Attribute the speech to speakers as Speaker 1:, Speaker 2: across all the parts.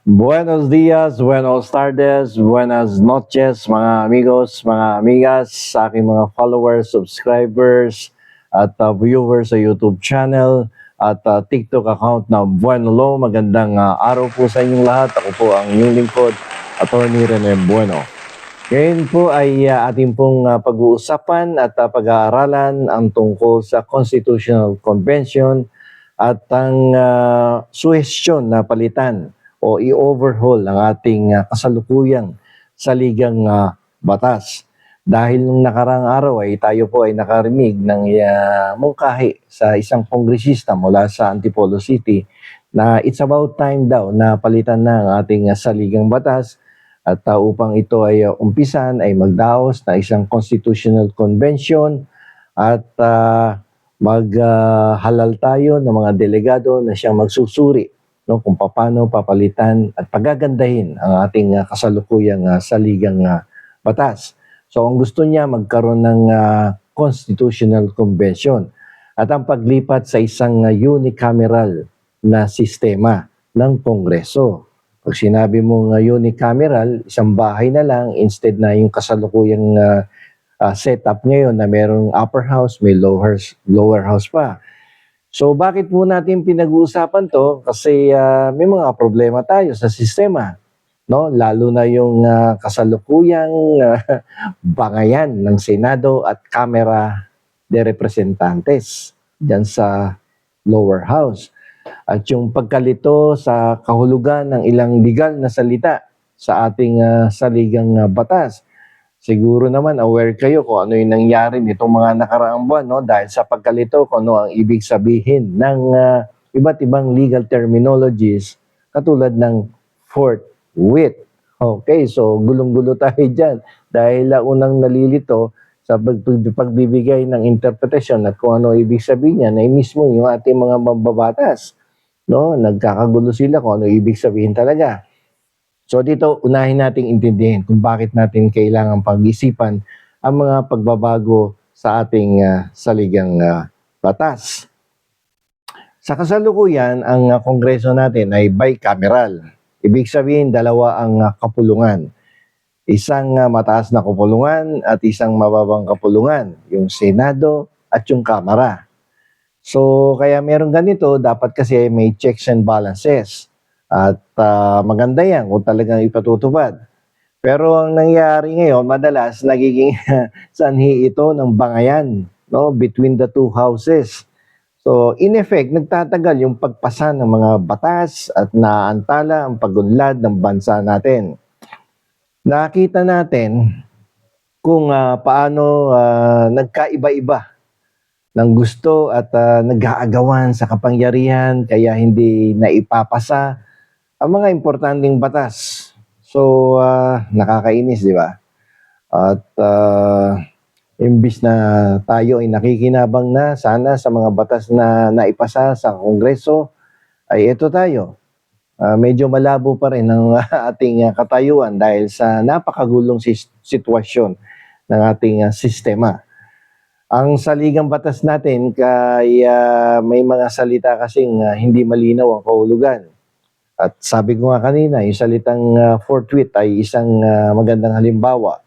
Speaker 1: Buenos dias, buenos tardes, buenas noches mga amigos, mga amigas, sa aking mga followers, subscribers, at uh, viewers sa YouTube channel at uh, TikTok account na Bueno Lo. Magandang uh, araw po sa inyong lahat. Ako po ang inyong lingkod, Attorney Rene Bueno. Ngayon po ay uh, ating pong uh, pag-uusapan at uh, pag-aaralan ang tungkol sa Constitutional Convention at ang uh, suhestyon na palitan o i-overhaul ang ating uh, kasalukuyang saligang uh, batas. Dahil nung nakarang araw ay tayo po ay nakarinig ng uh, mungkahi sa isang kongresista mula sa Antipolo City na it's about time daw na palitan na ang ating uh, saligang batas at uh, upang ito ay uh, umpisan ay magdaos na isang constitutional convention at uh, maghalal tayo ng mga delegado na siyang magsusuri no kung paano papalitan at pagagandahin ang ating uh, kasalukuyang uh, saligang uh, batas. So ang gusto niya magkaroon ng uh, constitutional convention at ang paglipat sa isang uh, unicameral na sistema ng Kongreso. Pag sinabi mong uh, unicameral, isang bahay na lang instead na yung kasalukuyang uh, uh, setup ngayon na merong upper house, may lower, lower house pa. So bakit po natin pinag-uusapan to? Kasi uh, may mga problema tayo sa sistema. No? Lalo na yung uh, kasalukuyang uh, bangayan ng Senado at Kamera de Representantes dyan sa lower house. At yung pagkalito sa kahulugan ng ilang legal na salita sa ating uh, saligang uh, batas. Siguro naman aware kayo kung ano yung nangyari nitong mga nakaraang buwan no dahil sa pagkalito kung ano ang ibig sabihin ng uh, iba't ibang legal terminologies katulad ng forthwith. Okay, so gulong-gulo tayo diyan dahil uh, unang nalilito sa pag- pagbibigay ng interpretation at kung ano ibig sabihin niya na mismo yung ating mga mambabatas. No, nagkakagulo sila kung ano ibig sabihin talaga. So dito, unahin nating intindihin kung bakit natin kailangan pag-isipan ang mga pagbabago sa ating uh, saligang uh, batas. Sa kasalukuyan, ang uh, kongreso natin ay bicameral. Ibig sabihin, dalawa ang uh, kapulungan. Isang uh, mataas na kapulungan at isang mababang kapulungan, yung Senado at yung Kamara. So, kaya meron ganito, dapat kasi may checks and balances. At uh, maganda yan kung talagang ipatutupad. Pero ang nangyari ngayon, madalas nagiging sanhi ito ng bangayan no, between the two houses. So, in effect, nagtatagal yung pagpasa ng mga batas at naantala ang pagunlad ng bansa natin. Nakita natin kung uh, paano uh, nagkaiba-iba ng gusto at uh, nag-aagawan sa kapangyarihan kaya hindi naipapasa ang mga importanteng batas. So, uh, nakakainis, di ba? At uh, imbis na tayo ay nakikinabang na sana sa mga batas na naipasa sa Kongreso, ay ito tayo. Uh, medyo malabo pa rin ang ating uh, katayuan dahil sa napakagulong sis- sitwasyon ng ating uh, sistema. Ang saligang batas natin kay uh, may mga salita kasing uh, hindi malinaw ang kahulugan. At sabi ko nga kanina, yung salitang uh, forthwith ay isang uh, magandang halimbawa.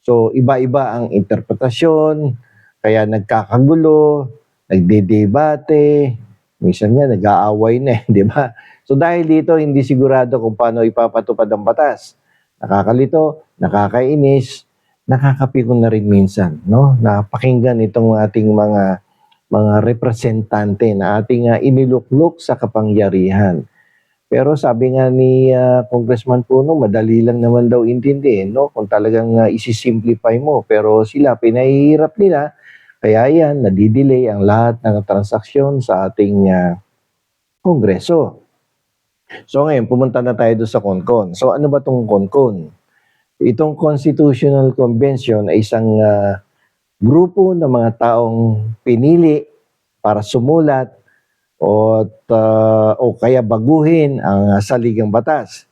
Speaker 1: So, iba-iba ang interpretasyon, kaya nagkakagulo, nagdedebate, minsan nga nag-aaway na, di ba? So, dahil dito, hindi sigurado kung paano ipapatupad ang batas. Nakakalito, nakakainis, nakakapikon na rin minsan, no? Napakinggan itong ating mga mga representante na ating uh, iniluklok sa kapangyarihan. Pero sabi nga ni uh, Congressman Puno, madali lang naman daw intindihin, no? Kung talagang uh, isi-simplify mo. Pero sila, pinahihirap nila. Kaya yan, nadidelay ang lahat ng transaksyon sa ating uh, Kongreso. So ngayon, pumunta na tayo doon sa CONCON. So ano ba itong CONCON? Itong Constitutional Convention ay isang uh, grupo ng mga taong pinili para sumulat o, uh, o kaya baguhin ang uh, saligang batas.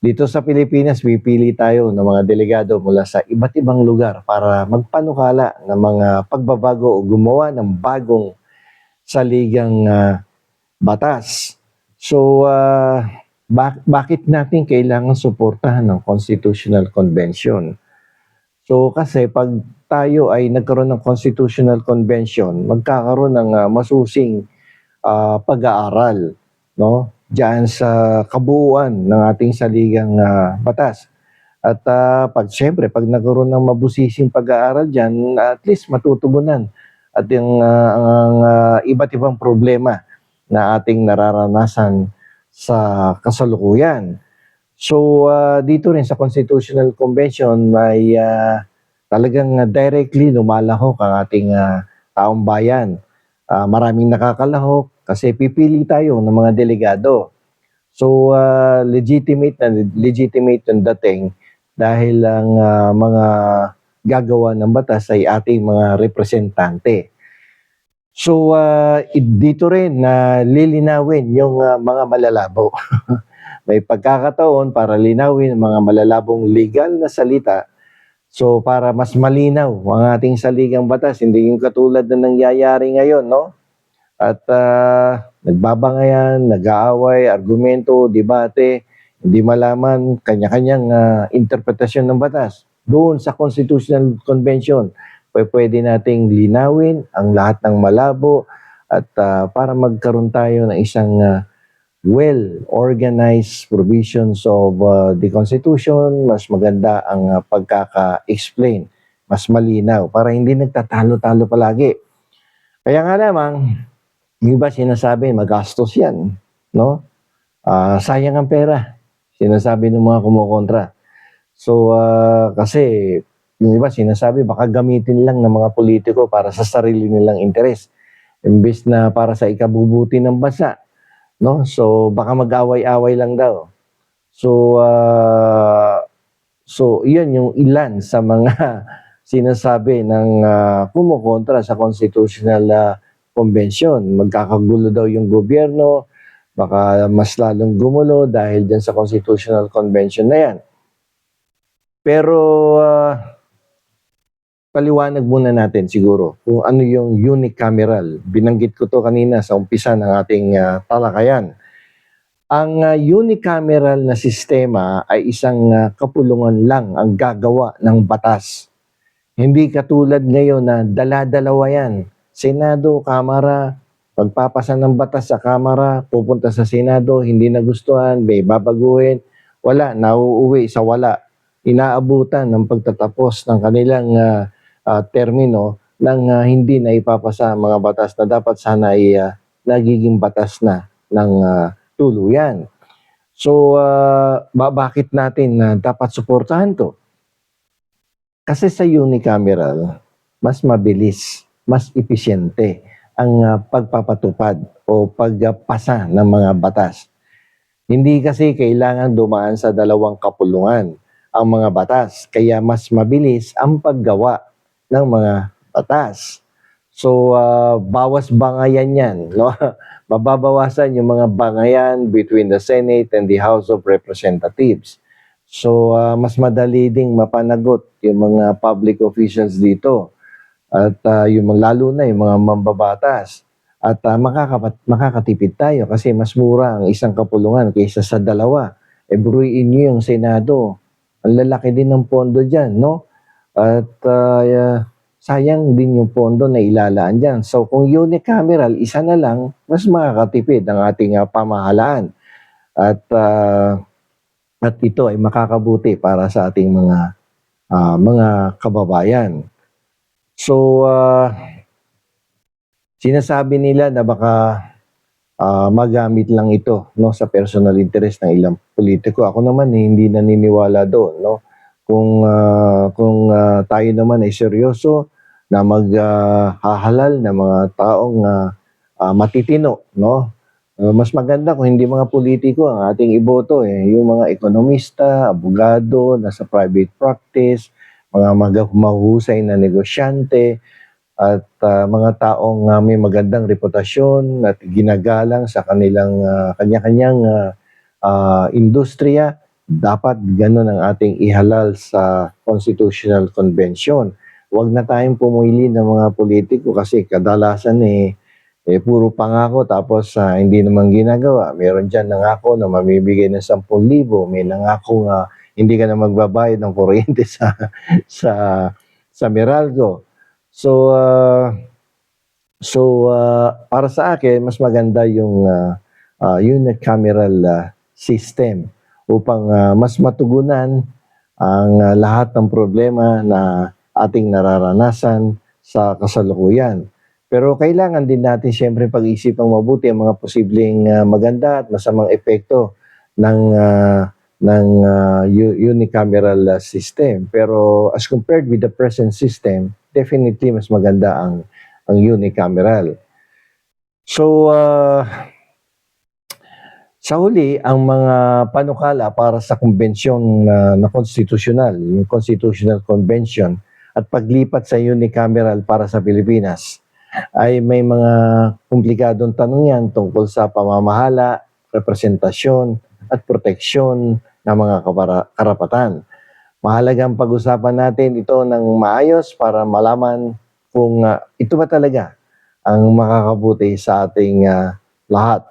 Speaker 1: Dito sa Pilipinas, pipili tayo ng mga delegado mula sa iba't ibang lugar para magpanukala ng mga pagbabago o gumawa ng bagong saligang uh, batas. So, uh, bak- bakit natin kailangan suportahan ng Constitutional Convention? So kasi pag tayo ay nagkaroon ng Constitutional Convention, magkakaroon ng ah, masusing ah, pag-aaral no diyan sa kabuuan ng ating saligang ah, batas. At ah, pag siyempre pag nagkaroon ng mabusising pag-aaral diyan, at least matutugunan at yung ah, ang ah, iba't ibang problema na ating nararanasan sa kasalukuyan. So ah, dito rin sa Constitutional Convention may ah, talagang directly lumalahok ang ating ah, taong bayan. Ah, maraming nakakalahok kasi pipili tayo ng mga delegado. So ah, legitimate na legitimate yung dating dahil ang ah, mga gagawa ng batas ay ating mga representante. So i- dito rin na lilinawin yung ah, mga malalabo. May pagkakataon para linawin ang mga malalabong legal na salita. So para mas malinaw ang ating saligang batas, hindi yung katulad na nangyayari ngayon, no? At ah, nagbabangayan, nag-aaway, argumento, debate, hindi malaman kanya-kanyang ah, interpretasyon ng batas. Doon sa Constitutional Convention, pwe- pwede nating linawin ang lahat ng malabo at ah, para magkaroon tayo ng isang ah, well-organized provisions of uh, the Constitution, mas maganda ang uh, pagkaka-explain, mas malinaw, para hindi nagtatalo-talo palagi. Kaya nga lamang, yung iba sinasabi, magastos yan, no? Ah, sayang ang pera, sinasabi ng mga kumukontra. So, ah, kasi, yung iba sinasabi, baka gamitin lang ng mga politiko para sa sarili nilang interes. Imbes na para sa ikabubuti ng bansa no? So baka mag-away-away lang daw. So ah, so 'yun yung ilan sa mga sinasabi ng ah, kumukontra sa Constitutional ah, Convention. Magkakagulo daw yung gobyerno, baka mas lalong gumulo dahil dyan sa Constitutional Convention na yan. Pero ah, paliwanag muna natin siguro kung ano yung unicameral. Binanggit ko to kanina sa umpisa ng ating ah, talakayan. Ang ah, unicameral na sistema ay isang ah, kapulungan lang ang gagawa ng batas. Hindi katulad ngayon na dala-dalawa yan. Senado, Kamara, pagpapasa ng batas sa Kamara, pupunta sa Senado, hindi nagustuhan, may babaguhin. Wala, nauuwi sa wala. Inaabutan ng pagtatapos ng kanilang ah, ah, termino ng ah, hindi na ipapasa ang mga batas na dapat sana ay ah, nagiging batas na ng ah, tuluyan. So, ah, ba- bakit natin na dapat suportahan to? Kasi sa unicameral, mas mabilis, mas episyente ang ah, pagpapatupad o pagpasa ng mga batas. Hindi kasi kailangan dumaan sa dalawang kapulungan ang mga batas, kaya mas mabilis ang paggawa ng mga batas. So, ah, bawas bangayan yan. No? Mababawasan yung mga bangayan between the Senate and the House of Representatives. So, ah, mas madali ding mapanagot yung mga public officials dito. At ah, yung lalo na yung mga mambabatas. At ah, makakapat, makakatipid tayo kasi mas mura ang isang kapulungan kaysa sa dalawa. E buruin nyo yung Senado. Ang lalaki din ng pondo dyan, no? At yeah, sayang din yung pondo na ilalaan dyan. So kung unicameral, isa na lang, mas makakatipid ang ating ah, pamahalaan. At ah, at ito ay makakabuti para sa ating mga ah, mga kababayan. So ah, sinasabi nila na baka ah, magamit lang ito no sa personal interest ng ilang politiko. Ako naman eh, hindi naniniwala doon, no. Kung ah, kung ah, tayo naman ay seryoso na maghahalal ng mga taong ah, ah, matitino, no? Uh, mas maganda kung hindi mga politiko ang ating iboto eh. Yung mga ekonomista, abogado, nasa private practice, mga mag- mahusay na negosyante, at ah, mga taong ah, may magandang reputasyon at ginagalang sa kanilang ah, kanya-kanyang ah, ah, industriya, dapat ganun ang ating ihalal sa Constitutional Convention. Huwag na tayong pumili ng mga politiko kasi kadalasan eh, Eh, puro pangako tapos ah, hindi naman ginagawa. Meron dyan nangako na mamibigay ng 10,000. May nangako nga hindi ka na magbabayad ng kuryente sa sa sa Meralco. So ah, so ah, para sa akin mas maganda yung ah, ah, unicameral ah, system upang ah, mas matugunan ang ah, lahat ng problema na ating nararanasan sa kasalukuyan. Pero kailangan din natin siyempre pag-isipang mabuti ang mga posibleng ah, maganda at masamang epekto ng ah, ng ah, u- unicameral system. Pero as compared with the present system, definitely mas maganda ang ang unicameral. So ah, sa huli, ang mga panukala para sa konbensyon na, na konstitusyonal, yung Constitutional Convention, at paglipat sa unicameral para sa Pilipinas, ay may mga komplikadong tanong yan tungkol sa pamamahala, representasyon, at proteksyon ng mga karapatan. Mahalagang pag-usapan natin ito ng maayos para malaman kung ah, ito ba talaga ang makakabuti sa ating ah, lahat